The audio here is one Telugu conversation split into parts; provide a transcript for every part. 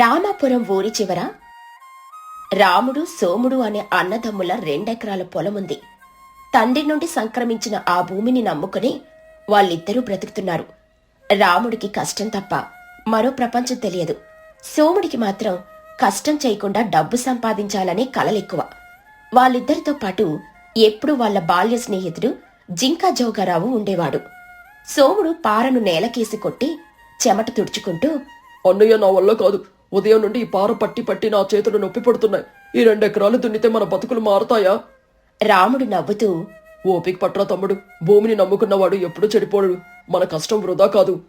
రామాపురం ఊరి చివర రాముడు సోముడు అనే అన్నదమ్ముల రెండెకరాల పొలముంది. తండ్రి నుండి సంక్రమించిన ఆ భూమిని నమ్ముకుని వాళ్ళిద్దరూ బ్రతుకుతున్నారు. రాముడికి కష్టం తప్ప మరో ప్రపంచం తెలియదు. సోముడికి మాత్రం కష్టం చేయకుండా డబ్బు సంపాదించాలనే కలలెక్కువ. వాళ్ళిద్దరితో పాటు ఎప్పుడూ వాళ్ళ బాల్య స్నేహితుడు జింకా జోగారావు ఉండేవాడు. సోముడు పారను నేలకేసి కొట్టి చెమట తుడుచుకుంటూ అన్నయ్య నా వల్ల కాదు. ఉదయం నుండి ఈ పార పట్టి పట్టి నా చేతులు నొప్పి పడుతున్నాయి. ఈ రెండెకరాలు దున్నితే మన బతుకులు మారుతాయా? రాముడు నవ్వుతూ ఓపిక పట్రా తమ్ముడు భూమిని నమ్ముకున్నవాడు ఎప్పుడూ చెడిపోడు. మన కష్టం వృధా కాదు.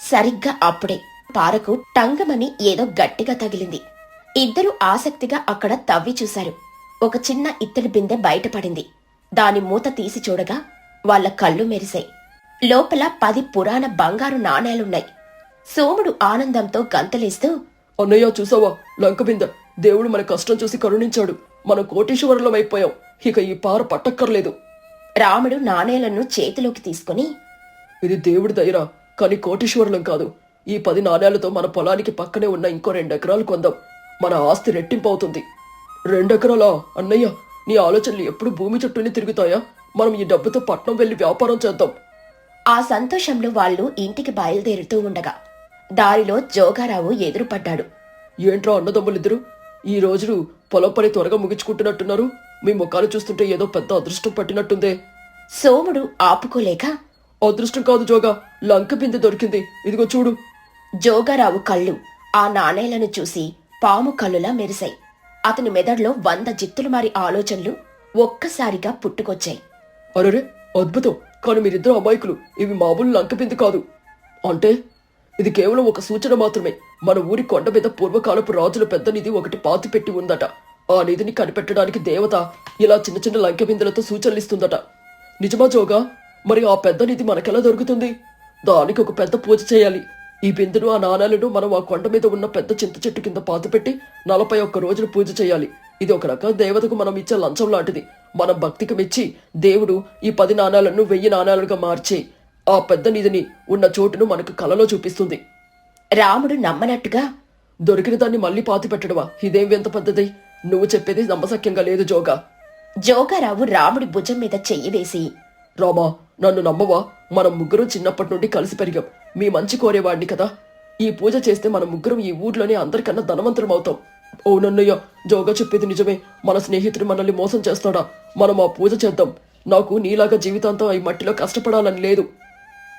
సరిగ్గా అప్పుడే పారకు టంగమని ఏదో గట్టిగా తగిలింది. ఇద్దరూ ఆసక్తిగా అక్కడ తవ్వి చూశారు. ఒక చిన్న ఇత్తడి బిందె బయటపడింది. దాని మూత తీసి చూడగా వాళ్ళ కళ్ళు మెరిశాయి. లోపల పది పురాణ బంగారు నాణేలున్నాయి. సోముడు ఆనందంతో గంతలేస్తూ అన్నయ్య చూసావా? లంక బింద దేవుడు మన కష్టం చూసి కరుణించాడు. మనం కోటీశ్వరులం అయిపోయాం. ఇక ఈ పార పట్టక్కర్లేదు. రాముడు నాణేలను చేతిలోకి తీసుకుని ఇది దేవుడి దయరా కానీ కోటీశ్వరులం కాదు. ఈ పది నాణేలతో మన పొలానికి పక్కనే ఉన్న ఇంకో రెండెకరాలు కొందాం. మన ఆస్తి రెట్టింపు అవుతుంది రెండెకరాలా? అన్నయ్య నీ ఆలోచనలు ఎప్పుడు భూమి చుట్టూనే తిరుగుతాయా? మనం ఈ డబ్బుతో పట్నం వెళ్ళి వ్యాపారం చేద్దాం. ఆ సంతోషంలో వాళ్ళు ఇంటికి బయలుదేరుతూ ఉండగా దారిలో జోగారావు ఎదురుపడ్డాడు. ఏంట్రా అన్నదమ్ములిద్దరు? ఈ రోజు పొలం పని త్వరగా ముగించుకుంటున్నట్టున్నారు. మీ ముఖాలు చూస్తుంటే ఏదో పెద్ద అదృష్టం పట్టినట్టుందే. సోముడు ఆపుకోలేక అదృష్టం కాదు జోగా లంక బిందె దొరికింది. ఇదిగో చూడు. జోగారావు కళ్ళు ఆ నాణేలను చూసి పాము కళ్ళులా మెరిశాయి. అతని మెదడులో వంద జిత్తులు మారి ఆలోచనలు ఒక్కసారిగా పుట్టుకొచ్చాయి. అరెరే అద్భుతం. కానీ మీరిద్దరు అమాయకులు. ఇవి మామూలు లంక బిందె కాదు. అంటే? ఇది కేవలం ఒక సూచన మాత్రమే. మన ఊరి కొండ మీద పూర్వకాలపు రాజుల పెద్ద నిధి ఒకటి పాతి పెట్టి ఉందట. ఆ నిధిని కనిపెట్టడానికి దేవత ఇలా చిన్న చిన్న లంకె బిందెలతో సూచనలిస్తుందట. నిజమా జోగా? మరి ఆ పెద్ద నిధి మనకెలా దొరుకుతుంది? దానికి ఒక పెద్ద పూజ చేయాలి. ఈ బిందెను ఆ నాణాలను మనం ఆ కొండ మీద ఉన్న పెద్ద చింత చెట్టు కింద పాతిపెట్టి నలభై ఒక్క రోజులు పూజ చేయాలి. ఇది ఒక రకం దేవతకు మనం ఇచ్చే లంచం లాంటిది. మనం భక్తికి మెచ్చి దేవుడు ఈ పది నాణాలను వెయ్యి నాణాలుగా మార్చి ఆ పెద్ద నిధిని ఉన్న చోటును మనకు కలలో చూపిస్తుంది. రాముడు నమ్మనట్టుగా దొరికిన దాన్ని మళ్ళీ పాతి పెట్టడవా ఇదేం వింత పద్ధతి? నువ్వు చెప్పేది నమ్మసక్యంగా లేదు జోగా. జోగారావు రాముడి భుజం మీద చెయ్యి వేసి రామా నన్ను నమ్మవా? మనం ముగ్గురం చిన్నప్పటి నుండి కలిసి పెరిగాం. మీ మంచి కోరేవాడిని కదా. ఈ పూజ చేస్తే మన ముగ్గురం ఈ ఊర్లోనే అందరికన్నా ధనవంతులం అవుతాం అవునన్నయ్య జోగా చెప్పేది నిజమే. మన స్నేహితుడు మనల్ని మోసం చేస్తాడా? మనం ఆ పూజ చేద్దాం. నాకు నీలాగా జీవితాంతం ఈ మట్టిలో కష్టపడాలని లేదు.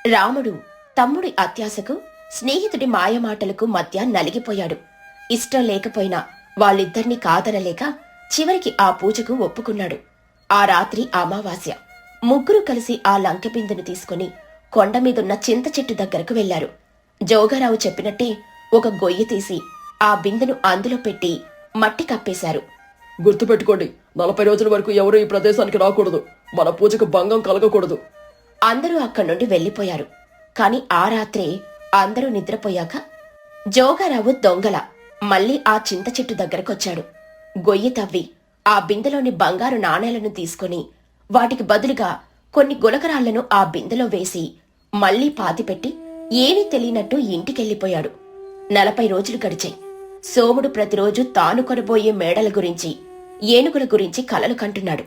రాముడు తమ్ముడి అత్యాశకు స్నేహితుడి మాయమాటలకు మధ్య నలిగిపోయాడు. ఇష్టం లేకపోయినా వాళ్ళిద్దరినీ కాదనలేక చివరికి ఆ పూజకు ఒప్పుకున్నాడు. ఆ రాత్రి అమావాస్య. ముగ్గురు కలిసి ఆ లంక తీసుకుని కొండ మీదున్న చింత చెట్టు దగ్గరకు వెళ్ళారు జోగారావు చెప్పినట్టే ఒక గొయ్యి తీసి ఆ బిందెను అందులో పెట్టి మట్టి కప్పేశారు. గుర్తుపెట్టుకోండి నలభై రోజుల వరకు ఎవరూ ఈ ప్రదేశానికి రాకూడదు. మన పూజకు భంగం కలగకూడదు. అందరూ అక్కడి నుండి వెళ్ళిపోయారు. కాని ఆ రాత్రే అందరూ నిద్రపోయాక జోగారావు దొంగల మళ్ళీ ఆ చింత చెట్టు దగ్గరకొచ్చాడు. గొయ్యి తవ్వి ఆ బిందెలోని బంగారు నాణేలను తీసుకుని వాటికి బదులుగా కొన్ని గులకరాళ్ళను ఆ బిందెలో వేసి మళ్ళీ పాతిపెట్టి ఏమీ తెలియనట్టు ఇంటికెళ్ళిపోయాడు. నలభై రోజులు గడిచాయి. సోముడు ప్రతిరోజు తాను కొనబోయే మేడల గురించి ఏనుగుల గురించి కలలు కంటున్నాడు.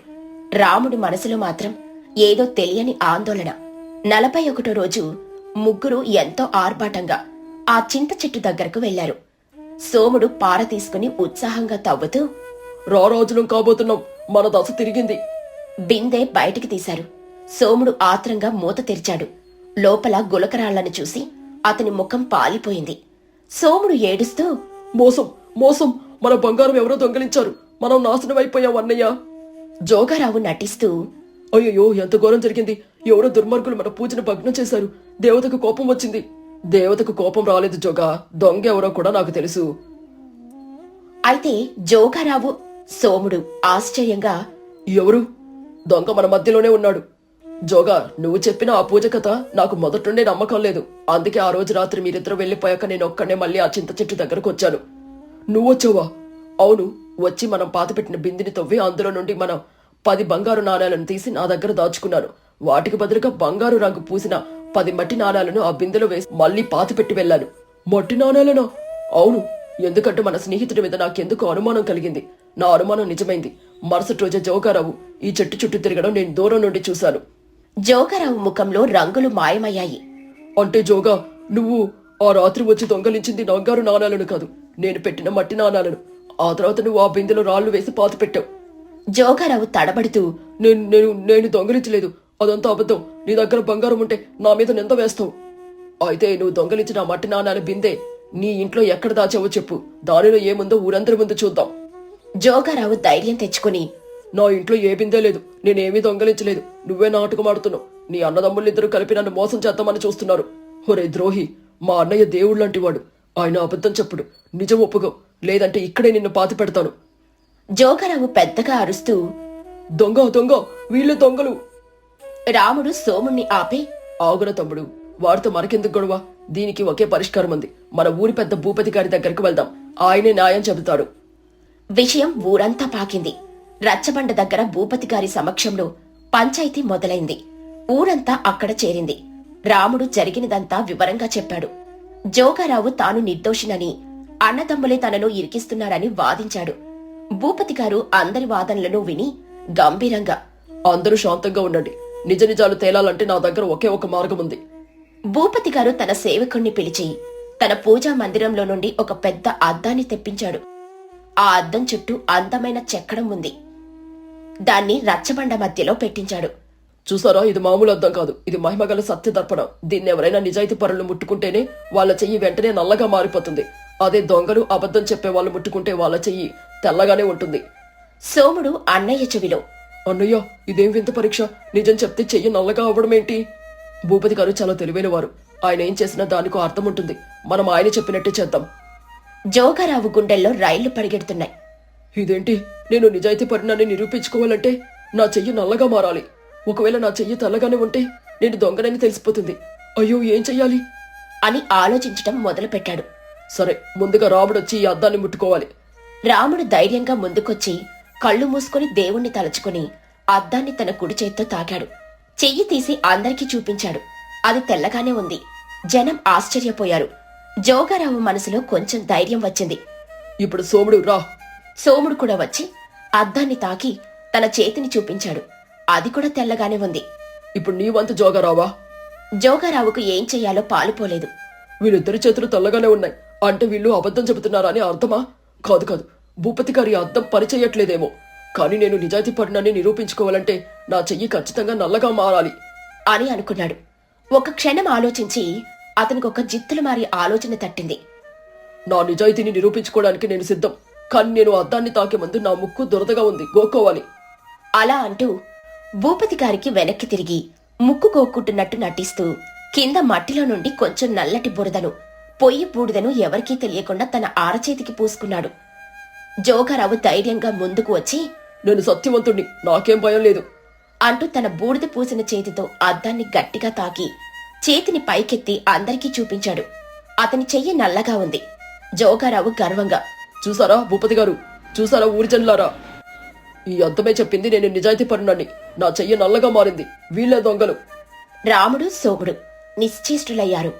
రాముడి మనసులో మాత్రం ఏదో తెలియని ఆందోళన. నలభై ఒకటో రోజు ముగ్గురు ఎంతో ఆర్భాటంగా ఆ చింత చెట్టు దగ్గరకు వెళ్ళారు సోముడు పార తీసుకుని ఉత్సాహంగా తవ్వుతూ రారాజులం కాబోతున్నాం. మన దశ తిరిగింది. బిందె బయటికి తీశారు. సోముడు ఆత్రంగా మూత తెరిచాడు. లోపల గులకరాళ్ళను చూసి అతని ముఖం పాలిపోయింది. సోముడు ఏడుస్తూ మోసం మోసం. మన బంగారం ఎవరో దొంగలించారు. మనం నాశనం అయిపోయాం అన్నయ్య. జోగారావు నటిస్తూ అయ్యయ్యో ఎంత ఘోరం జరిగింది. ఎవరో దుర్మార్గులు మన పూజను భగ్నం చేశారు. దేవతకు కోపం వచ్చింది. దేవతకు కోపం రాలేదు జోగా. దొంగ ఎవరో కూడా నాకు తెలుసు. అయితే జోగారావు సోముడు ఆశ్చర్యంగా ఎవరు? దొంగ మన మధ్యలోనే ఉన్నాడు. జోగా నువ్వు చెప్పిన ఆ పూజ కథ నాకు మొదటి నుండే నమ్మకం లేదు. అందుకే ఆ రోజు రాత్రి మీరిద్దరు వెళ్ళిపోయాక నేను ఒక్కడే మళ్ళీ ఆ చింత చెట్టు దగ్గరకు వచ్చాను. నువ్వు వచ్చావా? అవును వచ్చి మనం పాతిపెట్టిన బిందిని తవ్వి అందులో నుండి మనం పది బంగారు నాణాలను తీసి నా దగ్గర దాచుకున్నాను. వాటికి బదులుగా బంగారు రంగు పూసిన పది మట్టి నాణాలను ఆ బిందెలో వేసి మళ్ళీ పాతిపెట్టి వెళ్ళాను. మట్టి నాణాలనా? అవును. ఎందుకంటే మన స్నేహితుడి మీద నాకెందుకు అనుమానం కలిగింది? నా అనుమానం నిజమైంది. మరుసటి రోజే జోగారావు ఈ చెట్టు చుట్టూ తిరగడం నేను దూరం నుండి చూశాను. జోగారావు ముఖంలో రంగులు మాయమయ్యాయి. అంటే జోగా నువ్వు ఆ రాత్రి వచ్చి దొంగలించింది నంగారు నాణాలను కాదు. నేను పెట్టిన మట్టి నాణాలను. ఆ తర్వాత నువ్వు ఆ బిందెలో రాళ్ళు వేసి పాత పెట్టావు. జోగారావు తడబడుతూ నేను నేను నేను దొంగలించలేదు. అదంతా అబద్ధం. నీ దగ్గర బంగారం ఉంటే నా మీద నింద వేస్తావు. అయితే నువ్వు దొంగలించిన మట్టి నాణాల బిందె నీ ఇంట్లో ఎక్కడ దాచావో చెప్పు. దానిలో ఏముందో ఊరందరి ముందు చూద్దాం. జోగారావు ధైర్యం తెచ్చుకుని నా ఇంట్లో ఏ బిందే లేదు. నేనేమీ దొంగలించలేదు. నువ్వే నాటకం ఆడుతున్నావు. నీ అన్నదమ్ములిద్దరూ కలిపి నన్ను మోసం చేద్దామని చూస్తున్నారు. ఒరే ద్రోహి మా అన్నయ్య దేవుళ్ళంటి వాడు ఆయన అబద్ధం చెప్పుడు. నిజం ఒప్పుకో. లేదంటే ఇక్కడే నిన్ను పాతి పెడతాను జోగారావు పెద్దగా అరుస్తూ దొంగ దొంగ వీళ్ళు దొంగలు. రాముడు సోముణ్ణి ఆపి ఆగున తమ్ముడు వారితో మనకెందుకు గొడవ? దీనికి ఒకే పరిష్కారం ఉంది. మన ఊరి పెద్ద భూపతి గారి దగ్గరకు వెళ్దాం. ఆయనే న్యాయం చెబుతాడు. విషయం ఊరంతా పాకింది. రచ్చబండ దగ్గర భూపతి గారి సమక్షంలో పంచాయతీ మొదలైంది. ఊరంతా అక్కడ చేరింది. రాముడు జరిగినదంతా వివరంగా చెప్పాడు. జోగారావు తాను నిర్దోషినని అన్నదమ్ములే తనను ఇరికిస్తున్నారని వాదించాడు. భూపతి గారు అందరి వాదనలను విని గంభీరంగా అందరూ శాంతంగా ఉండండి. నిజ నిజాలు తేలాలంటే నా దగ్గర ఒకే ఒక మార్గం ఉంది. భూపతి గారు తన సేవకుణ్ణి పిలిచి తన పూజా మందిరంలో నుండి ఒక పెద్ద అద్దాన్ని తెప్పించాడు. ఆ అద్దం చుట్టూ అందమైన చెక్కడం ఉంది. దాన్ని రచ్చబండ మధ్యలో పెట్టించాడు. చూసారా? ఇది మామూలు అద్దం కాదు. ఇది మహిమగల సత్య దర్పణం దీన్ని ఎవరైనా నిజాయితీ పరులు ముట్టుకుంటేనే వాళ్ళ చెయ్యి వెంటనే నల్లగా మారిపోతుంది. అదే దొంగలు అబద్ధం చెప్పే వాళ్ళు ముట్టుకుంటే వాళ్ళ చెయ్యి తెల్లగానే ఉంటుంది. సోముడు అన్నయ్య చెవిలో. అన్నయ్య ఇదేం వింత పరీక్ష? నిజం చెప్తే చెయ్యి నల్లగా అవ్వడం ఏంటి భూపతి గారు చాలా తెలివైన వారు. ఆయన ఏం చేసినా దానికో అర్థం ఉంటుంది. మనం ఆయన చెప్పినట్టే చేద్దాం. జోగారావు గుండెల్లో రైళ్ళు పరిగెడుతున్నాయి. ఇదేంటి? నేను నిజాయితీ పరిణాన్ని నిరూపించుకోవాలంటే నా చెయ్యి నల్లగా మారాలి. ఒకవేళ నా చెయ్యి తెల్లగానే ఉంటే నేను దొంగనని తెలిసిపోతుంది. అయ్యో ఏం చెయ్యాలి? అని ఆలోచించటం మొదలుపెట్టాడు. సరే ముందుగా రాముడు వచ్చి ఈ అద్దాన్ని ముట్టుకోవాలి. రాముడు ధైర్యంగా ముందుకొచ్చి కళ్ళు మూసుకుని దేవుణ్ణి తలుచుకుని అద్దాన్ని తన కుడి చేత్తో తాకాడు. చెయ్యి తీసి అందరికీ చూపించాడు. అది తెల్లగానే ఉంది. జనం ఆశ్చర్యపోయారు. జోగారావు మనసులో కొంచెం ధైర్యం వచ్చింది. ఇప్పుడు సోముడు రా. సోముడు కూడా వచ్చి అద్దాన్ని తాకి తన చేతిని చూపించాడు. అది కూడా తెల్లగానే ఉంది. ఇప్పుడు నీ వంతు జోగారావా? జోగారావుకు ఏం చెయ్యాలో పాలుపోలేదు వీళ్ళిద్దరి చేతులు తెల్లగానే ఉన్నాయి. అంటే వీళ్ళు అబద్ధం చెబుతున్నారని అర్థమా? కాదు కాదు. భూపతి గారి అర్థం పని చెయ్యట్లేదేమో కానీ నేను నిజాయితీ పడినని నిరూపించుకోవాలంటే నా చెయ్యి ఖచ్చితంగా నల్లగా మారాలి. అని అనుకున్నాడు. ఒక క్షణం ఆలోచించి అతనికి ఒక జిత్తులు మారి ఆలోచన తట్టింది. నా నిజాయితీని నిరూపించుకోవడానికి నేను సిద్ధం. కానీ నేను అద్దాన్ని తాకే ముందు నా ముక్కు దురదగా ఉంది. గోక్కోవాలి. అలా అంటూ భూపతి గారికి వెనక్కి తిరిగి ముక్కు కోక్కుంటున్నట్టు నటిస్తూ కింద మట్టిలో నుండి కొంచెం నల్లటి బురదను పొయ్యి బూడిదను ఎవరికీ తెలియకుండా తన ఆరచేతికి పూసుకున్నాడు. జోగారావు ధైర్యంగా ముందుకు వచ్చి నేను సత్యవంతుణ్ణి నాకేం భయం లేదు. అంటూ తన బూడిద పూసిన చేతితో అద్దాన్ని గట్టిగా తాకి చేతిని పైకెత్తి అందరికీ చూపించాడు. అతని చెయ్యి నల్లగా ఉంది. జోగారావు గర్వంగా చూసారా భూపతి గారు? చూసారా ఊరి జనులారా ఈ అద్దమే చెప్పింది నేను నిజాయితీ పరుణాన్ని నా చెయ్యి నల్లగా మారింది. వీళ్ళే దొంగలు. రాముడు సోముడు నిశ్చేష్టులయ్యారు.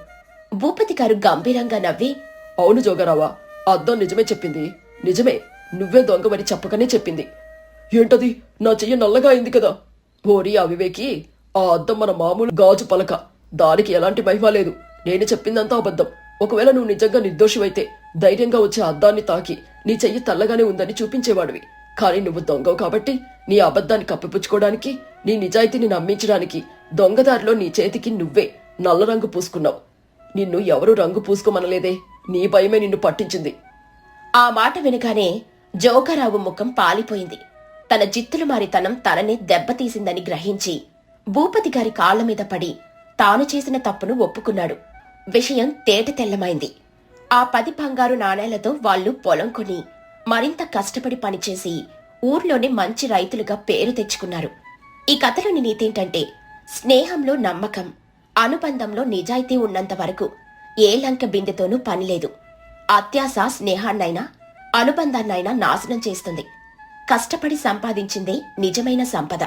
భూపతి గారు గంభీరంగా నవ్వి అవును జోగారావా అద్దం నిజమే చెప్పింది. నిజమే. నువ్వే దొంగవని చెప్పకనే చెప్పింది. ఏంటది? నా చెయ్యి నల్లగా అయింది కదా. ఓరి అవివేకి ఆ అద్దం మన మామూలు గాజు పలక. దానికి ఎలాంటి మహిమ లేదు. నేను చెప్పిందంతా అబద్ధం. ఒకవేళ నువ్వు నిజంగా నిర్దోషివైతే ధైర్యంగా వచ్చే అద్దాన్ని తాకి నీ చెయ్యి తెల్లగానే ఉందని చూపించేవాడివి. కానీ నువ్వు దొంగవు కాబట్టి నీ అబద్ధాన్ని కప్పిపుచ్చుకోవడానికి నీ నిజాయితీని నమ్మించడానికి దొంగదారిలో నీ చేతికి నువ్వే నల్ల రంగు పూసుకున్నావు. నిన్ను ఎవరు రంగు పూసుకోమనలేదే. నీ భయమే నిన్ను పట్టించింది. ఆ మాట వినగానే జోగారావు ముఖం పాలిపోయింది. తన జిత్తులు మారితనం తననే దెబ్బతీసిందని గ్రహించి భూపతి గారి కాళ్ళ మీద పడి తాను చేసిన తప్పును ఒప్పుకున్నాడు. విషయం తేట తెల్లమైంది. ఆ పది బంగారు నాణేలతో వాళ్ళు పొలం కొని మరింత కష్టపడి పనిచేసి ఊర్లోనే మంచి రైతులుగా పేరు తెచ్చుకున్నారు. ఈ కథలోని నీతేంటంటే స్నేహంలో నమ్మకం అనుబంధంలో నిజాయితీ ఉన్నంత వరకు ఏ లంక బిందెతోనూ పనిలేదు. అత్యాస స్నేహాన్నైనా అనుబంధాన్నైనా నాశనం చేస్తుంది. కష్టపడి సంపాదించిందే నిజమైన సంపద.